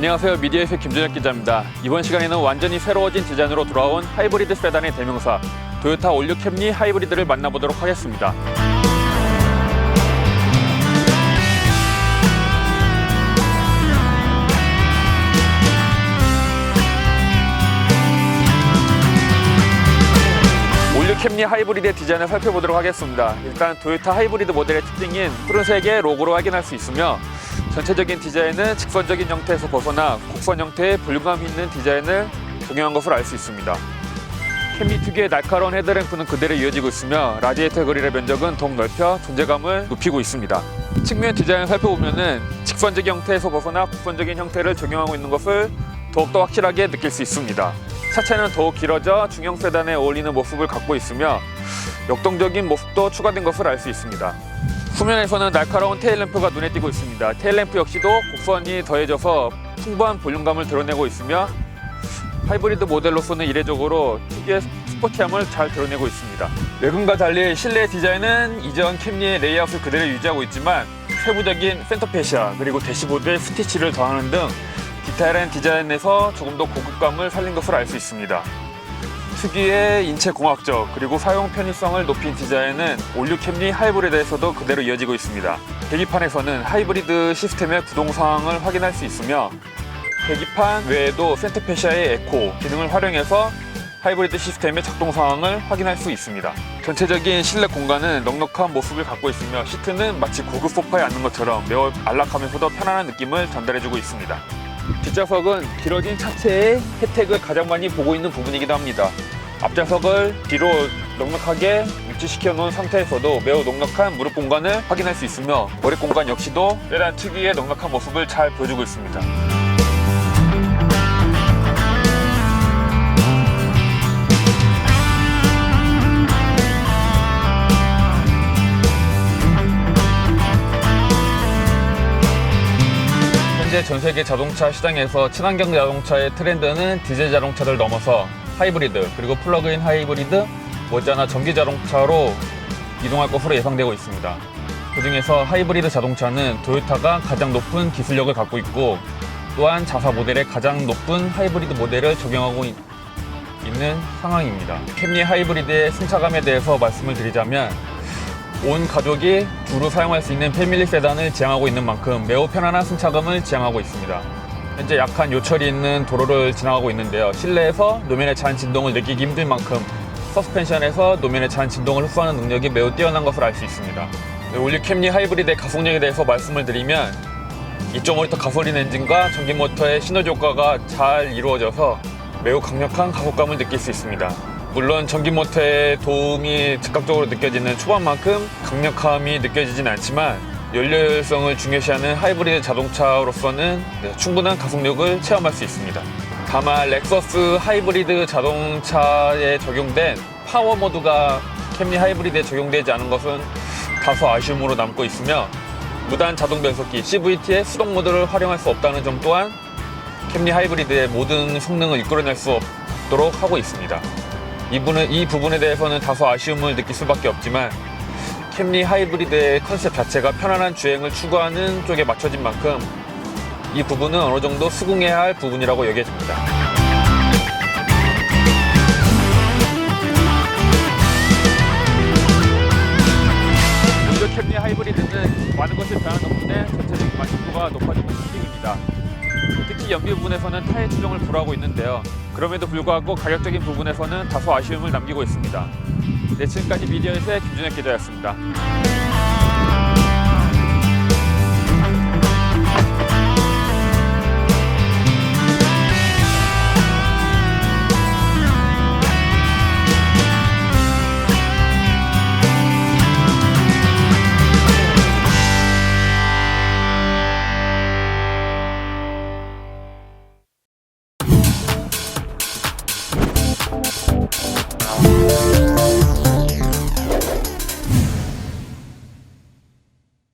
안녕하세요. 미디어에서 김준혁 기자입니다. 이번 시간에는 완전히 새로워진 디자인으로 돌아온 하이브리드 세단의 대명사 토요타 올류 캠리 하이브리드를 만나보도록 하겠습니다. 캠리 하이브리드의 디자인을 살펴보도록 하겠습니다. 일단 토요타 하이브리드 모델의 특징인 푸른색의 로고로 확인할 수 있으며 전체적인 디자인은 직선적인 형태에서 벗어나 곡선 형태의 볼륨감 있는 디자인을 적용한 것을 알수 있습니다. 캠리 특유의 날카로운 헤드램프는 그대로 이어지고 있으며 라디에이터 그릴의 면적은 더욱 넓혀 존재감을 높이고 있습니다. 측면 디자인을 살펴보면 직선적인 형태에서 벗어나 곡선적인 형태를 적용하고 있는 것을 더욱더 확실하게 느낄 수 있습니다. 차체는 더욱 길어져 중형 세단에 어울리는 모습을 갖고 있으며 역동적인 모습도 추가된 것을 알 수 있습니다. 후면에서는 날카로운 테일램프가 눈에 띄고 있습니다. 테일램프 역시도 곡선이 더해져서 풍부한 볼륨감을 드러내고 있으며 하이브리드 모델로서는 이례적으로 특유의 스포티함을 잘 드러내고 있습니다. 외관과 달리 실내 디자인은 이전 캠리의 레이아웃을 그대로 유지하고 있지만 세부적인 센터페시아 그리고 대시보드에 스티치를 더하는 등 디테일한 디자인에서 조금 더 고급감을 살린 것을 알수 있습니다. 특유의 인체 공학적 그리고 사용 편의성을 높인 디자인은 올류 캠리 하이브리드에서도 그대로 이어지고 있습니다. 계기판에서는 하이브리드 시스템의 구동 상황을 확인할 수 있으며 계기판 외에도 센터페시아의 에코 기능을 활용해서 하이브리드 시스템의 작동 상황을 확인할 수 있습니다. 전체적인 실내 공간은 넉넉한 모습을 갖고 있으며 시트는 마치 고급 소파에 앉는 것처럼 매우 안락하면서도 편안한 느낌을 전달해주고 있습니다. 뒷좌석은 길어진 차체의 혜택을 가장 많이 보고 있는 부분이기도 합니다. 앞좌석을 뒤로 넉넉하게 위치시켜 놓은 상태에서도 매우 넉넉한 무릎 공간을 확인할 수 있으며 머리 공간 역시도 세단 특유의 넉넉한 모습을 잘 보여주고 있습니다. 전 세계 자동차 시장에서 친환경 자동차의 트렌드는 디젤 자동차를 넘어서 하이브리드 그리고 플러그인 하이브리드 머지않아 전기 자동차로 이동할 것으로 예상되고 있습니다. 그중에서 하이브리드 자동차는 토요타가 가장 높은 기술력을 갖고 있고 또한 자사 모델의 가장 높은 하이브리드 모델을 적용하고 있- 있는 상황입니다. 캠리 하이브리드의 승차감에 대해서 말씀을 드리자면 온 가족이 두루 사용할 수 있는 패밀리 세단을 지향하고 있는 만큼 매우 편안한 승차감을 지향하고 있습니다. 현재 약한 요철이 있는 도로를 지나가고 있는데요. 실내에서 노면의 차한 진동을 느끼기 힘든 만큼 서스펜션에서 노면의 차한 진동을 흡수하는 능력이 매우 뛰어난 것을 알 수 있습니다. 네, 올류 캠리 하이브리드의 가속력에 대해서 말씀을 드리면 2.5L 가솔린 엔진과 전기 모터의 시너지 효과가 잘 이루어져서 매우 강력한 가속감을 느낄 수 있습니다. 물론 전기 모터의 도움이 즉각적으로 느껴지는 초반만큼 강력함이 느껴지진 않지만 연료성을 중요시하는 하이브리드 자동차로서는 네, 충분한 가속력을 체험할 수 있습니다. 다만 렉서스 하이브리드 자동차에 적용된 파워 모드가 캠리 하이브리드에 적용되지 않은 것은 다소 아쉬움으로 남고 있으며 무단 자동 변속기 CVT의 수동 모드를 활용할 수 없다는 점 또한 캠리 하이브리드의 모든 성능을 이끌어낼 수 없도록 하고 있습니다. 이, 부분은, 이 부분에 대해서는 다소 아쉬움을 느낄 수밖에 없지만 캠리 하이브리드의 컨셉 자체가 편안한 주행을 추구하는 쪽에 맞춰진 만큼 이 부분은 어느 정도 수긍해야 할 부분이라고 여겨집니다. 연비 부분에서는 타의 추정을 불허하고 있는데요. 그럼에도 불구하고 가격적인 부분에서는 다소 아쉬움을 남기고 있습니다. 네, 지금까지 미디어에서의 김준혁 기자였습니다.